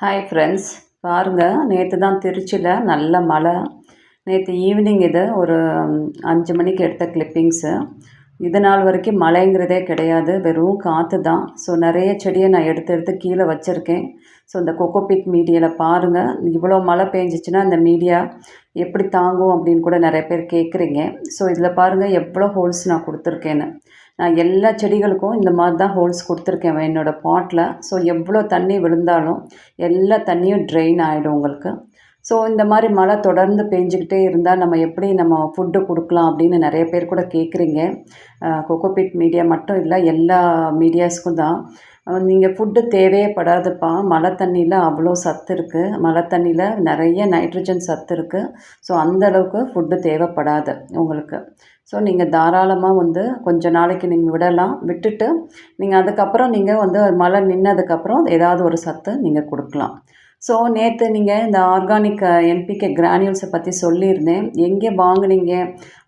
Hi friends பாருங்கள் நேற்று தான் திருச்சியில் நல்ல மழை. நேற்று ஈவினிங் இது ஒரு அஞ்சு மணிக்கு எடுத்த கிளிப்பிங்ஸு இது நாள் வரைக்கும் மழைங்கிறதே கிடையாது. வெறும் காற்று தான். ஸோ நிறைய செடியை நான் எடுத்து எடுத்து கீழே வச்சுருக்கேன். ஸோ இந்த கொக்கோபிக் மீடியாவில் பாருங்கள் இவ்வளோ மழை பெஞ்சிச்சுன்னா இந்த மீடியா எப்படி தாங்கும் அப்படின்னு கூட நிறைய பேர் கேட்குறீங்க ஸோ இதில் பாருங்கள் எவ்வளோ ஹோல்ஸ் நான் கொடுத்துருக்கேன்னு. நான் எல்லா செடிகளுக்கும் இந்த மாதிரி தான் ஹோல்ஸ் கொடுத்துருக்கேன் என்னோடய பாட்டில் ஸோ எவ்வளோ தண்ணி விழுந்தாலும் எல்லா தண்ணியும் ட்ரெயின் ஆகிடும் உங்களுக்கு. ஸோ இந்த மாதிரி மழை தொடர்ந்து பெஞ்சிக்கிட்டே இருந்தால் நம்ம எப்படி நம்ம ஃபுட்டு கொடுக்கலாம் அப்படின்னு நிறைய பேர் கூட கேட்குறீங்க. கொக்கோபிட் மீடியா மட்டும் இல்லை எல்லா மீடியாஸ்க்கும் தான். நீங்கள் ஃபுட்டு தேவையே படாதுப்பா மழை தண்ணியில் அவ்வளோ சத்து இருக்குது மழை தண்ணியில் நிறைய நைட்ரஜன் சத்து இருக்குது ஸோ அந்தளவுக்கு ஃபுட்டு தேவைப்படாது உங்களுக்கு. ஸோ நீங்கள் தாராளமாக வந்து கொஞ்ச நாளைக்கு நீங்கள் விடலாம். விட்டுட்டு நீங்கள் அதுக்கப்புறம் நீங்கள் வந்து மழை நின்னதுக்கப்புறம் ஏதாவது ஒரு சத்து நீங்கள் கொடுக்கலாம். ஸோ நேற்று நீங்கள் இந்த ஆர்கானிக் என்பிகே கிரானியூல்ஸை பற்றி சொல்லியிருந்தேன். எங்கே வாங்குனீங்க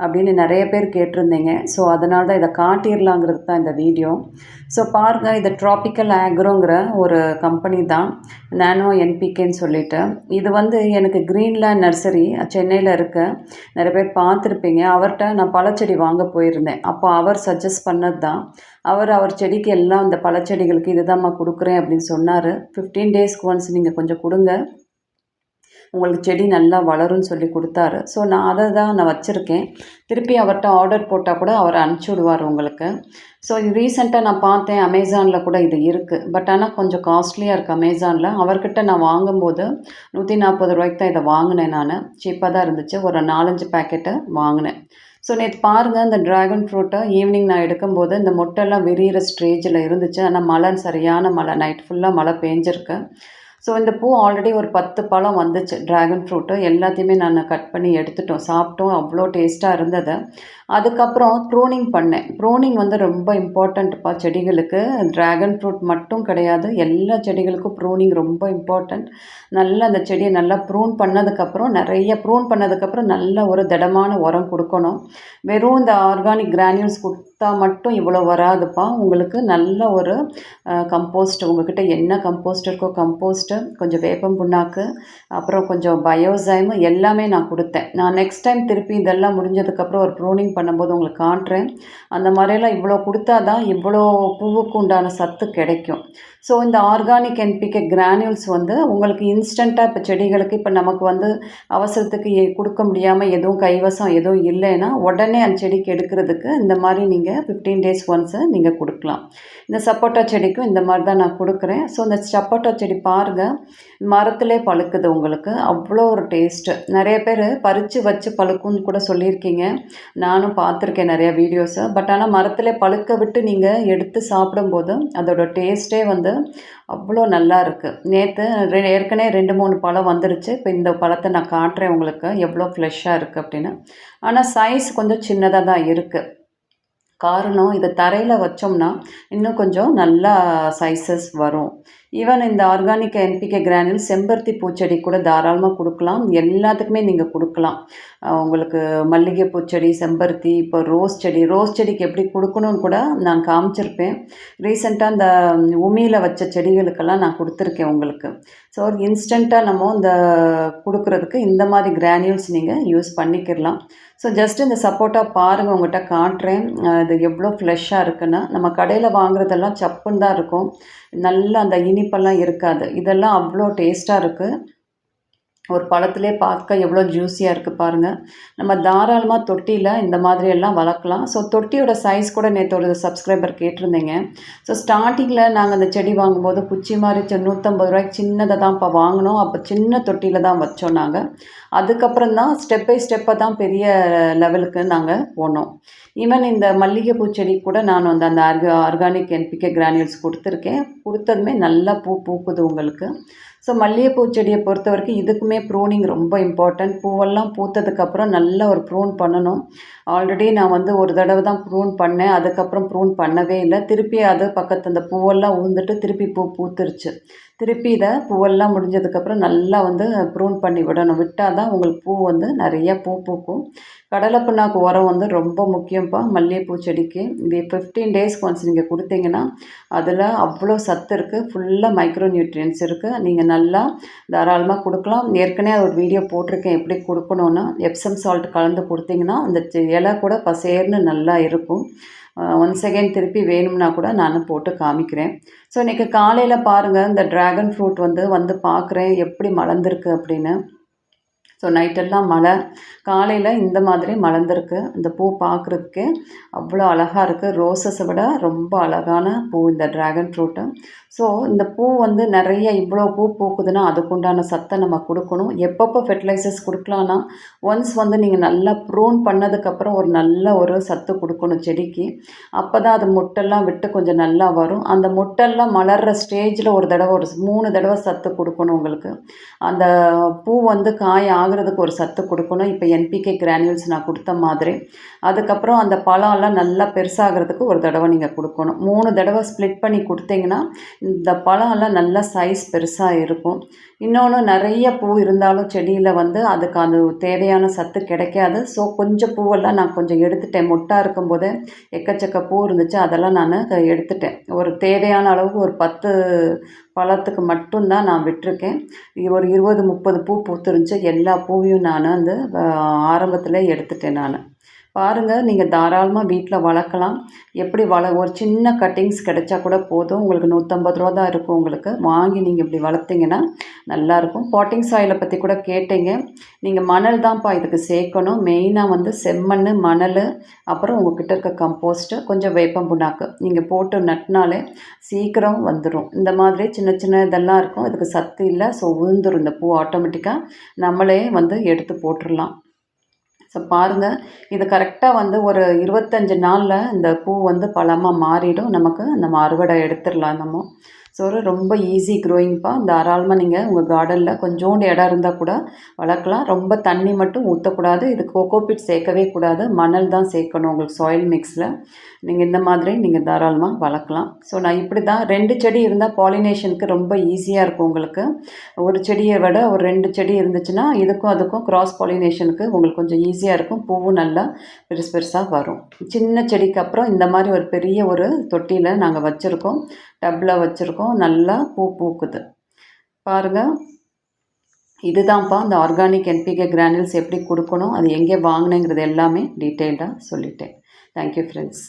அப்படின்னு நிறைய பேர் கேட்டிருந்தீங்க. ஸோ அதனால தான் இதை காட்டிடலாங்கிறது தான் இந்த வீடியோ. ஸோ பாருங்கள் இது ட்ராபிக்கல் ஆக்ரோங்கிற ஒரு கம்பெனி தான். நானோ என்பிகேன்னு சொல்லிட்டு. இது வந்து எனக்கு க்ரீன்லேண்ட் நர்சரி சென்னையில் இருக்க. நிறைய பேர் பார்த்துருப்பீங்க. அவர்கிட்ட நான் பழச்செடி வாங்க போயிருந்தேன். அப்போ அவர் சஜஸ்ட் பண்ணது தான். அவர் அவர் செடிக்கு எல்லாம் இந்த பழச்செடிகளுக்கு இதுதான்மா கொடுக்குறேன் அப்படின்னு சொன்னார். ஃபிஃப்டீன் டேஸ்க்கு ஒன்ஸ் நீங்கள் கொஞ்சம் கொடுங்க. உங்களுக்கு செடி நல்லா வளரும்னு சொல்லி கொடுத்தாரு. ஸோ நான் அதை தான் நான் வச்சுருக்கேன். திருப்பி அவர்கிட்ட ஆர்டர் போட்டால் கூட அவர் அனுப்பிச்சி விடுவார் உங்களுக்கு. ஸோ ரீசெண்டாக நான் பார்த்தேன். அமேசானில் கூட இது இருக்குது பட் ஆனால் கொஞ்சம் காஸ்ட்லியாக இருக்குது அமேசானில் அவர்கிட்ட நான் வாங்கும்போது நூற்றி நாற்பது ரூபாய்க்கு தான் இதை வாங்கினேன் நான். சீப்பாக தான் இருந்துச்சு. ஒரு நாலஞ்சு பேக்கெட்டை வாங்கினேன். ஸோ நேற்று பாருங்கள் இந்த ட்ராகன் ஃப்ரூட்டை ஈவினிங் நான் எடுக்கும்போது இந்த மொட்டைலாம் விரிகிற ஸ்டேஜில் இருந்துச்சு. ஆனால் மழை சரியான மழை. நைட் ஃபுல்லாக மழை பேஞ்சிருக்கு. ஸோ இந்த பூ ஆல்ரெடி ஒரு பத்து பழம் வந்துச்சு ட்ராகன் ஃப்ரூட்டு எல்லாத்தையுமே நான் கட் பண்ணி எடுத்துட்டோம். சாப்பிட்டோம் அவ்வளோ டேஸ்ட்டாக இருந்தது. அதுக்கப்புறம் ப்ரூனிங் பண்ணேன். ப்ரூனிங் வந்து ரொம்ப இம்பார்ட்டண்ட்ப்பா செடிகளுக்கு. ட்ராகன் ஃப்ரூட் மட்டும் கிடையாது. எல்லா செடிகளுக்கும் ப்ரூனிங் ரொம்ப இம்பார்ட்டண்ட் நல்லா அந்த செடியை நல்லா ப்ரூன் பண்ணதுக்கப்புறம் நிறைய ப்ரூன் பண்ணதுக்கப்புறம் நல்ல ஒரு திடமான உரம் கொடுக்கணும். வெறும் இந்த ஆர்கானிக் கிரானியூல்ஸ் கொடுத்தா மட்டும் இவ்வளோ வராதுப்பா. உங்களுக்கு நல்ல ஒரு கம்போஸ்ட் உங்ககிட்ட என்ன கம்போஸ்ட் இருக்கோ கம்போஸ்ட்டு கொஞ்சம் வேப்பம் புண்ணாக்கு அப்புறம் கொஞ்சம் பயோசைமு எல்லாமே நான் கொடுத்தேன். நான் நெக்ஸ்ட் டைம் திருப்பி இதெல்லாம் முடிஞ்சதுக்கப்புறம் ஒரு ப்ரூனிங் பண்ணும்போது உங்களுக்கு காட்டுறேன் அந்த மாதிரியெல்லாம் இவ்வளோ கொடுத்தா தான் இவ்வளோ பூவுக்கு உண்டான சத்து கிடைக்கும். ஸோ இந்த ஆர்கானிக் என்பிகே கிரானியூல்ஸ் வந்து உங்களுக்கு இன்ஸ்டண்ட்டாக இப்போ செடிகளுக்கு இப்போ நமக்கு வந்து அவசரத்துக்கு கொடுக்க முடியாமல் எதுவும் கைவசம் எதுவும் இல்லைன்னா உடனே அந்த செடிக்கு எடுக்கிறதுக்கு இந்த மாதிரி நீங்கள் ஃபிஃப்டீன் டேஸ் ஒன்ஸு நீங்கள் கொடுக்கலாம். இந்த சப்போட்டா செடிக்கும் இந்த மாதிரி தான் நான் கொடுக்குறேன். ஸோ இந்த சப்போட்டா செடி பாருங்கள் மரத்திலே பழுக்குது உங்களுக்கு. அவ்வளோ ஒரு டேஸ்ட்டு நிறைய பேர் பறித்து வச்சு பழுக்கும்னு கூட சொல்லியிருக்கீங்க. நானும் பார்த்துருக்கேன் நிறையா வீடியோஸை பட் ஆனால் மரத்திலே பழுக்க விட்டு நீங்கள் எடுத்து சாப்பிடும்போது அதோட டேஸ்ட்டே வந்து அவ்வளோ நல்லா இருக்குது நேற்று ரெ ஏற்கனவே ரெண்டு மூணு பழம் வந்துருச்சு. இப்போ இந்த பழத்தை நான் காட்டுறேன் உங்களுக்கு எவ்வளோ ஃப்ரெஷ்ஷாக இருக்குது அப்படின்னு. ஆனால் சைஸ் கொஞ்சம் சின்னதாக தான் இருக்குது காரணம் இதை தரையில் வச்சோம்னா இன்னும் கொஞ்சம் நல்லா சைஸஸ் வரும். ஈவன் இந்த ஆர்கானிக் என்பிகே கிரானில் செம்பருத்தி பூச்செடி கூட தாராளமாக கொடுக்கலாம். எல்லாத்துக்குமே நீங்கள் கொடுக்கலாம். உங்களுக்கு மல்லிகை பூச்செடி செம்பருத்தி இப்போ ரோஸ் செடி ரோஸ் செடிக்கு எப்படி கொடுக்கணும்னு கூட நான் காமிச்சிருப்பேன். ரீசெண்டாக இந்த உமியில் வச்ச செடிகளுக்கெல்லாம் நான் கொடுத்துருக்கேன் உங்களுக்கு. ஸோ இன்ஸ்டண்ட்டாக நம்ம இந்த கொடுக்குறதுக்கு இந்த மாதிரி கிரானியூல்ஸ் நீங்கள் யூஸ் பண்ணிக்கிடலாம். ஸோ ஜஸ்ட் இந்த சப்போர்ட்டாக பாருங்கள் உங்கள்கிட்ட காட்டுறேன். இது எவ்வளோ ஃப்ளெஷ்ஷாக இருக்குன்னு. நம்ம கடையில் வாங்குறதெல்லாம் சப்புன்னு தான் இருக்கும். நல்லா அந்த இனிப்பெல்லாம் இருக்காது. இதெல்லாம் அவ்வளோ டேஸ்ட்டாக இருக்குது ஒரு பழத்துலேயே பார்க்க எவ்வளோ ஜூஸியாக இருக்குது பாருங்கள் நம்ம தாராளமாக தொட்டியில் இந்த மாதிரியெல்லாம் வளர்க்கலாம். ஸோ தொட்டியோட சைஸ் கூட நேற்று ஒரு சப்ஸ்கிரைபர் கேட்டிருந்தீங்க. ஸோ ஸ்டார்டிங்கில் நாங்கள் அந்த செடி வாங்கும்போது குச்சி மாதிரி நூற்றம்பது ரூபாய்க்கு சின்னதை தான் இப்போ வாங்கினோம். அப்போ சின்ன தொட்டியில் தான் வச்சோம் நாங்கள் அதுக்கப்புறம் தான் ஸ்டெப் பை ஸ்டெப்பை தான் பெரிய லெவலுக்கு நாங்கள் போனோம். ஈவன் இந்த மல்லிகைப்பூ செடி கூட நான் வந்து அந்த ஆர்க ஆர்கானிக் என்பிகே கிரானியூல்ஸ் கொடுத்துருக்கேன். கொடுத்ததுமே நல்லா பூ பூக்குது உங்களுக்கு. ஸோ மல்லிகைப்பூ செடியை பொறுத்த வரைக்கும் இதுக்குமே ப்ரூனிங் ரொம்ப இம்பார்ட்டன்ட் பூவெல்லாம் பூத்ததுக்கப்புறம் நல்ல ஒரு ப்ரூன் பண்ணணும். ஆல்ரெடி நான் வந்து ஒரு தடவை தான் ப்ரூன் பண்ணேன். அதுக்கப்புறம் ப்ரூன் பண்ணவே இல்லை. திருப்பி அது பக்கத்து அந்த பூவெல்லாம் உழுந்துட்டு திருப்பி பூ பூத்துருச்சு. திருப்பி இதை பூவெல்லாம் முடிஞ்சதுக்கப்புறம் நல்லா வந்து ப்ரூன் பண்ணி விடணும். விட்டால் தான் உங்களுக்கு பூ வந்து நிறையா பூ பூக்கும். கடலை புண்ணாக்கு உரம் வந்து ரொம்ப முக்கியம்ப்பா. மல்லிகைப்பூ செடிக்கு. இது ஃபிஃப்டீன் டேஸ்க்கு ஒன்ஸ் நீங்கள் கொடுத்தீங்கன்னா அதில் அவ்வளோ சத்து இருக்குது ஃபுல்லாக மைக்ரோ நியூட்ரியன்ஸ் இருக்குது நீங்கள் நல்லா தாராளமாக கொடுக்கலாம். ஏற்கனவே ஒரு வீடியோ போட்டிருக்கேன் எப்படி கொடுக்கணுன்னா எப்சம் சால்ட் கலந்து கொடுத்தீங்கன்னா அந்த இலை கூட பசேர்னு நல்லா இருக்கும். ஒன்ஸ் அகெயின் திருப்பி வேணும்னா கூட நான் போட்டு காமிக்கிறேன். ஸோ இன்றைக்கி காலையில் பாருங்கள் இந்த ட்ராகன் ஃப்ரூட் வந்து வந்து பார்க்குறேன் எப்படி மலர்ந்துருக்கு அப்படின்னு. ஸோ நைட்டெல்லாம் மழை. காலையில் இந்த மாதிரி மலர்ந்துருக்கு. இந்த பூ பார்க்குறதுக்கே அவ்வளோ அழகாக இருக்குது ரோசஸை விட ரொம்ப அழகான பூ இந்த ட்ராகன் ஃப்ரூட்டு ஸோ இந்த பூ வந்து நிறைய இவ்வளோ பூ பூக்குதுன்னா அதுக்குண்டான சத்தை நம்ம கொடுக்கணும். எப்பப்போ ஃபெர்டிலைசர்ஸ் கொடுக்கலான்னா ஒன்ஸ் வந்து நீங்கள் நல்லா ப்ரூன் பண்ணதுக்கப்புறம் ஒரு நல்ல ஒரு சத்து கொடுக்கணும் செடிக்கு. அப்போ தான் அது முட்டெல்லாம் விட்டு கொஞ்சம் நல்லா வரும். அந்த முட்டெல்லாம் மலர்கிற ஸ்டேஜில் ஒரு தடவை ஒரு மூணு தடவை சத்து கொடுக்கணும் உங்களுக்கு. அந்த பூ வந்து காய ஆகிறதுக்கு ஒரு சத்து கொடுக்கணும். இப்போ என்பிகே கிரானியூல்ஸ் நான் கொடுத்த மாதிரி. அதுக்கப்புறம் அந்த பழம்லாம் நல்லா பெருசாகிறதுக்கு ஒரு தடவை நீங்கள் கொடுக்கணும். மூணு தடவை ஸ்ப்ளிட் பண்ணி கொடுத்தீங்கன்னா இந்த பழம்லாம் நல்லா சைஸ் பெருசாக இருக்கும். இன்னொன்று நிறைய பூ இருந்தாலும் செடியில் வந்து அதுக்கு அது தேவையான சத்து கிடைக்காது. ஸோ கொஞ்சம் பூவெல்லாம் நான் கொஞ்சம் எடுத்துட்டேன். மொட்டாக இருக்கும்போது எக்கச்சக்க பூ இருந்துச்சு. அதெல்லாம் நான் எடுத்துட்டேன். ஒரு தேவையான அளவுக்கு ஒரு பத்து பழத்துக்கு மட்டும்தான் நான் விட்டிருக்கேன். ஒரு இருபது முப்பது பூ பூத்துருந்துச்சு. எல்லா பூவையும் நான் வந்து ஆரம்பத்தில் எடுத்துட்டேன் நான். பாருங்கள் நீங்கள் தாராளமாக வீட்டில் வளர்க்கலாம். எப்படி வள ஒரு சின்ன கட்டிங்ஸ் கிடைச்சா கூட போதும். உங்களுக்கு நூற்றம்பது ரூபா தான் இருக்கும் உங்களுக்கு. வாங்கி நீங்கள் இப்படி வளர்த்திங்கன்னா நல்லாயிருக்கும் பாட்டிங் சாயிலை பற்றி கூட கேட்டீங்க. நீங்கள் மணல் தான்ப்பா இதுக்கு சேர்க்கணும். மெயினாக வந்து செம்மண் மணல் அப்புறம் உங்கள்கிட்ட இருக்க கம்போஸ்ட்டு கொஞ்சம் வேப்பம் புண்ணாக்கு. நீங்கள் போட்டு நட்டினாலே சீக்கிரம் வந்துடும் இந்த மாதிரி சின்ன சின்ன இதெல்லாம் இருக்கும். இதுக்கு சத்து இல்லை ஸோ உழுந்துடும் இந்த பூ ஆட்டோமேட்டிக்காக நம்மளே வந்து எடுத்து போட்டுடலாம் ஸோ பாருங்கள் இது கரெக்டாக வந்து ஒரு இருபத்தஞ்சி நாளில் இந்த பூ வந்து பழமாக மாறிடும். நமக்கு நம்ம அறுவடை எடுத்துடலாம் நம்ம. ஸோ ரொம்ப ஈஸி க்ரோயிங்ப்பா தாராளமாக நீங்கள் உங்கள் கார்டனில் கொஞ்சோண்டு இடம் இருந்தால் கூட வளர்க்கலாம். ரொம்ப தண்ணி மட்டும் ஊற்றக்கூடாது இது கோகோபிட் சேர்க்கவே கூடாது. மணல் தான் சேர்க்கணும் உங்களுக்கு சாயில் மிக்ஸில் நீங்கள் இந்த மாதிரி நீங்கள் தாராளமாக வளர்க்கலாம். ஸோ நான் இப்படி தான் ரெண்டு செடி இருந்தால் பாலினேஷனுக்கு ரொம்ப ஈஸியாக இருக்கும் உங்களுக்கு. ஒரு செடியை விட ஒரு ரெண்டு செடி இருந்துச்சுன்னா இதுக்கும் அதுக்கும் கிராஸ் பாலினேஷனுக்கு உங்களுக்கு கொஞ்சம் ஈஸியாக இருக்கும். பூவும் நல்லா பெருசு பெருசாக வரும். சின்ன செடிக்கு அப்புறம் இந்த மாதிரி ஒரு பெரிய ஒரு தொட்டியில் நாங்கள் வச்சுருக்கோம். டப்பில் வச்சுருக்கோம். நல்லா பூ பூக்குது. பாருங்கள் இதுதான்ப்பா இந்த ஆர்கானிக் என்பிகே கிரானில்ஸ் எப்படி கொடுக்கணும் அது எங்கே வாங்கினேங்கிறது எல்லாமே டீட்டெயில்டாக சொல்லிட்டேன். Thank you friends